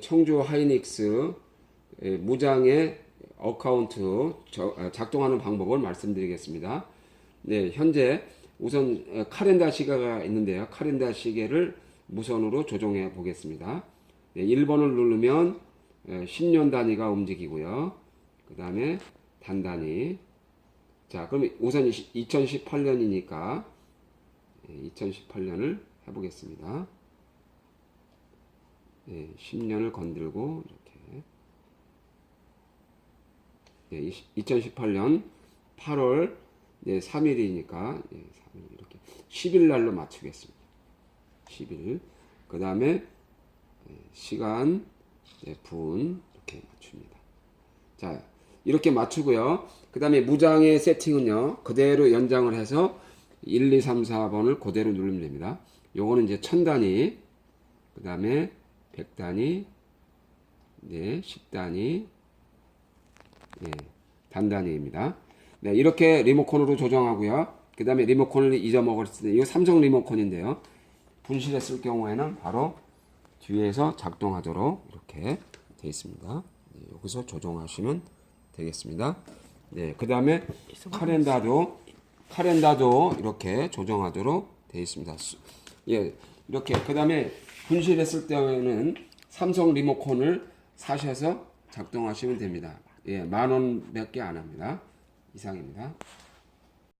청주 하이닉스 에, 무장의 어카운트 저- 아, 작동하는 방법을 말씀드리겠습니다. 네, 현재 우선 어, 카렌다 시계가 있는데요. 카렌다 시계를 무선으로 조정해 보겠습니다. 네, 1번을 누르면 10년 단위가 움직이고요. 그 다음에 단 단위. 자, 그럼 우선 2018년이니까 2018년을 해보겠습니다. 예, 10년을 건들고 이렇게 예, 2018년 8월 예, 3일이니까 예, 3일 이렇게 10일 날로 맞추겠습니다. 10일 그 다음에 시간 예, 분 이렇게 맞춥니다. 자 이렇게 맞추고요. 그 다음에 무장의 세팅은요 그대로 연장을 해서 1, 2, 3, 4번을 그대로 누르면 됩니다. 요거는 이제 천 단위 그 다음에 100단위, 네, 10단위, 예, 단단위입니다. 네, 이렇게 리모컨으로 조정하고요. 그 다음에 리모컨을 잊어먹었을 때, 이거 삼성 리모컨인데요. 분실했을 경우에는 바로 뒤에서 작동하도록 이렇게 되어 있습니다. 네, 여기서 조정하시면 되겠습니다. 네, 그 다음에 카렌다도, 카렌다도 이렇게 조정하도록 되어 있습니다. 수- 예, 이렇게. 그 다음에 분실했을 때에는 삼성 리모컨을 사셔서 작동하시면 됩니다. 예, 만 원밖에 안 합니다. 이상입니다.